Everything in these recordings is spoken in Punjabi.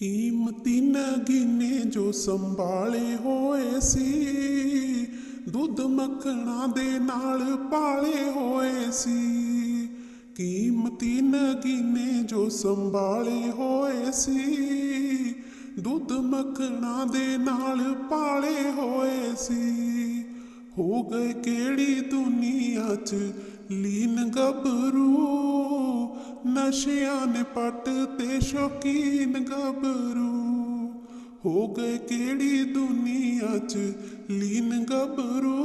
ਕੀਮਤੀ ਨਗੀਨੇ ਜੋ ਸੰਭਾਲੇ ਹੋਏ ਸੀ, ਦੁੱਧ ਮੱਖਣਾ ਦੇ ਨਾਲ ਪਾਲੇ ਹੋਏ ਸੀ। ਕੀਮਤੀ ਨਗੀਨੇ ਜੋ ਸੰਭਾਲੇ ਹੋਏ ਸੀ, ਦੁੱਧ ਮੱਖਣਾ ਦੇ ਨਾਲ ਪਾਲੇ ਹੋਏ ਸੀ। ਹੋ ਗਏ ਕਿਹੜੀ ਦੁਨੀਆ 'ਚ ਲੀਨ ਗੱਭਰੂ? ਨਸ਼ਿਆਂ ਨੇ ਪੱਟ ਤੇ ਸ਼ੌਕੀਨ ਗੱਭਰੂ। ਹੋ ਗਏ ਕਿਹੜੀ ਦੁਨੀਆ 'ਚ ਲੀਨ ਗੱਭਰੂ?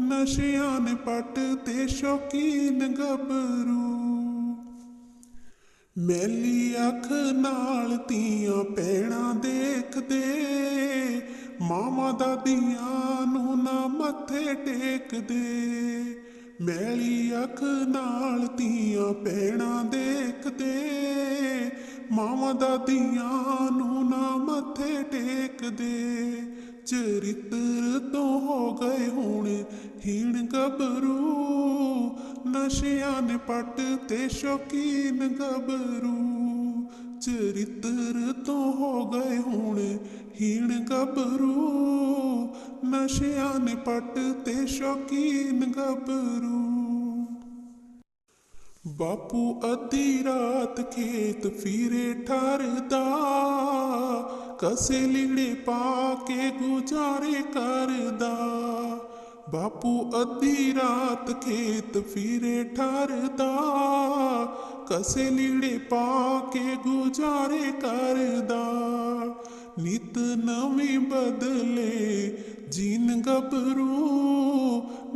ਨਸ਼ਿਆਂ ਨੇ ਪੱਟ ਤੇ ਸ਼ੌਕੀਨ ਗੱਭਰੂ। ਮੈਲੀ ਅੱਖ ਨਾਲ ਤੀਆਂ ਪੈਣਾ ਦੇਖਦੇ। ਮਾਮਾ ਦਾਦੀਆਂ ਨੂੰ ਨਾ ਮੱਥੇ ਟੇਕਦੇ। ਮੈਲੀ ਅੱਖ ਨਾਲ ਧੀਆਂ ਪੈਣਾ ਦੇਖਦੇ, ਮਾਵਾਂ ਦਾ ਧੀਆਂ ਨੂੰ ਨਾ ਮੱਥੇ ਟੇਕਦੇ। ਚਰਿੱਤਰ ਤੋਂ ਹੋ ਗਏ ਹੁਣ ਹੀਣ ਗੱਭਰੂ, ਨਸ਼ਿਆਂ ਨੇ ਪੱਟ ਤੇ ਸ਼ੌਕੀਨ ਗੱਭਰੂ। ਚਰਿੱਤਰ ਤੋਂ ਹੋ ਗਏ ਹੁਣ ਹੀਣ ਗੱਭਰੂ ਨਸ਼ਿਆਂ ਪੱਟ ਤੇ ਸ਼ੌਕੀਨ ਗੱਭਰੂ। ਬਾਪੂ ਅੱਧੀ ਰਾਤ ਖੇਤ ਫੀਰੇ ਠਰਦਾ, ਕਸੇ ਲੀੜੇ ਪਾ ਕੇ ਗੁਜ਼ਾਰੇ ਕਰਦਾ। ਬਾਪੂ ਅੱਧੀ ਰਾਤ ਖੇਤ ਫੀਰੇ ਠਰਦਾ, ਕਸੇ ਲੀੜੇ ਪਾ ਕੇ ਗੁਜ਼ਾਰੇ ਕਰਦਾ। ਨਿਤ ਨਵੇਂ ਬਦਲੇ ਜੀਨ ਗੱਭਰੂ,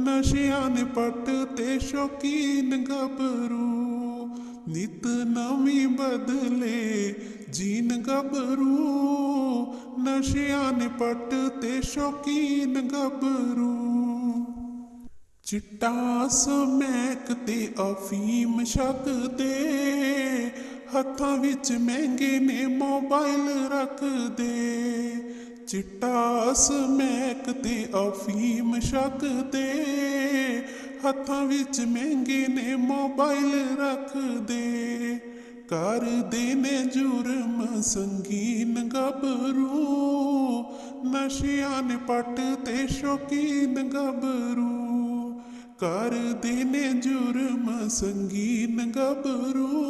ਨਸ਼ਿਆਂ ਨੇ ਪੱਟ ਤੇ ਸ਼ੌਕੀਨ ਗੱਭਰੂ। ਨਿਤ ਨਵੀਂ ਬਦਲੇ ਜੀਨ ਗੱਭਰੂ, ਨਸ਼ਿਆਂ ਨੇ ਪੱਟ ਤੇ ਸ਼ੌਕੀਨ ਗੱਭਰੂ। ਚਿੱਟਾ ਸਮੈਕ ਤੇ ਅਫੀਮ ਛਕਦੇ ਹੱਥਾਂ ਵਿੱਚ ਮਹਿੰਗੇ ਨੇ ਮੋਬਾਈਲ ਰੱਖਦੇ ਚਿੱਟਾ ਸਮੈਕ ਤੇ ਅਫੀਮ ਛਕਦੇ ਹੱਥਾਂ ਵਿੱਚ ਮਹਿੰਗੇ ਨੇ ਮੋਬਾਈਲ ਰੱਖਦੇ ਕਰਦੇ ਨੇ ਜੁਰਮ ਸੰਗੀਨ ਗੱਭਰੂ। ਨਸ਼ਿਆਂ ਨੇ ਪੱਟ ਤੇ ਸ਼ੌਕੀਨ ਗੱਭਰੂ। ਕਰਦੇ ਨੇ ਜੁਰਮ ਸੰਗੀਨ ਗੱਭਰੂ।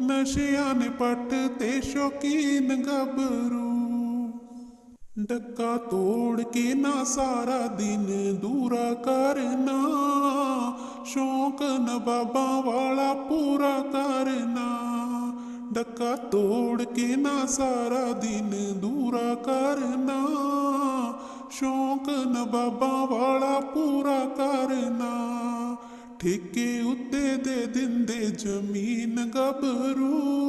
ਨਸ਼ਿਆਂ ਨੇ ਪੱਟ ਤੇ ਸ਼ੌਕੀਨ ਗੱਭਰੂ। ਡੱਕਾ ਤੋੜ ਕੇ ਨਾ ਸਾਰਾ ਦਿਨ ਦੂਰਾ ਕਰਨਾ। ਸ਼ੌਂਕ ਨਵਾਬਾਂ ਵਾਲਾ ਪੂਰਾ ਕਰਨਾ। ਡੱਕਾ ਤੋੜ ਕੇ ਨਾ ਸਾਰਾ ਦਿਨ ਦੂਰਾ ਕਰਨਾ। ਸ਼ੌਂਕ ਨਵਾਬਾਂ ਵਾਲਾ ਪੂਰਾ ਕਰਨਾ। ਠੇਕੇ ਉੱਤੇ ਦੇ ਦਿੰਦੇ ਜ਼ਮੀਨ ਗੱਭਰੂ।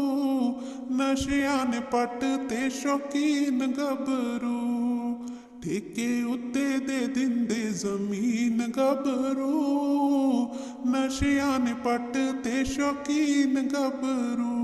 ਨਸ਼ਿਆਂ ਨੇ ਪੱਟ ਤੇ ਸ਼ੌਕੀਨ ਗੱਭਰੂ। ਠੇਕੇ ਉੱਤੇ ਦੇ ਦਿੰਦੇ ਜ਼ਮੀਨ ਗੱਭਰੂ। ਨਸ਼ਿਆਂ ਨੇ ਪੱਟ ਤੇ ਸ਼ੌਕੀਨ ਗੱਭਰੂ।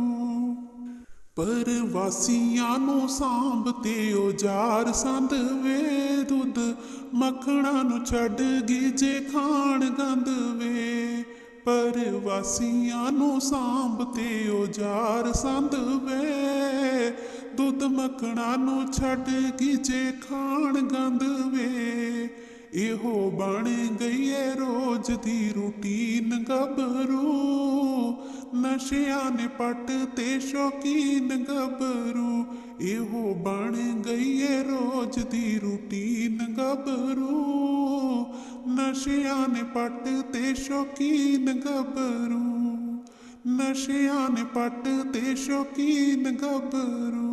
ਪਰਵਾਸੀਆਂ ਨੂੰ ਸਾਂਭ ਤੇ ਉਜਾਰ ਸੰਦ ਵੇ ਦੁੱਧ। ਮੱਖਣਾ ਨੂੰ ਛੱਡ ਗੀਜੇ ਖਾਣ ਗੰਦ ਵੇ। ਪਰਵਾਸੀਆਂ ਨੂੰ ਸਾਂਭ ਤੇ ਉਜਾਰ ਸੰਦ ਵੇ। ਦੁੱਧ ਮੱਖਣਾ ਨੂੰ ਛੱਡ ਗੀਜੇ ਖਾਣ ਗੰਦ ਵੇ। ਇਹੋ ਬਣ ਗਈ ਏ ਰੋਜ਼ ਦੀ ਰੂਟੀਨ ਗੱਭਰੂ। ਨਸ਼ਿਆਂ ਨੇ ਪੱਟ ਤੇ ਸ਼ੌਕੀਨ ਗੱਭਰੂ। ਇਹੋ ਬਣ ਗਈ ਏ ਰੋਜ਼ ਦੀ ਰੂਟੀਨ ਗੱਭਰੂ। ਨਸ਼ਿਆਂ ਨੇ ਪੱਟ ਤੇ ਸ਼ੌਕੀਨ ਗੱਭਰੂ। ਨਸ਼ਿਆਂ ਨੇ ਪੱਟ ਤੇ ਸ਼ੌਕੀਨ ਗੱਭਰੂ।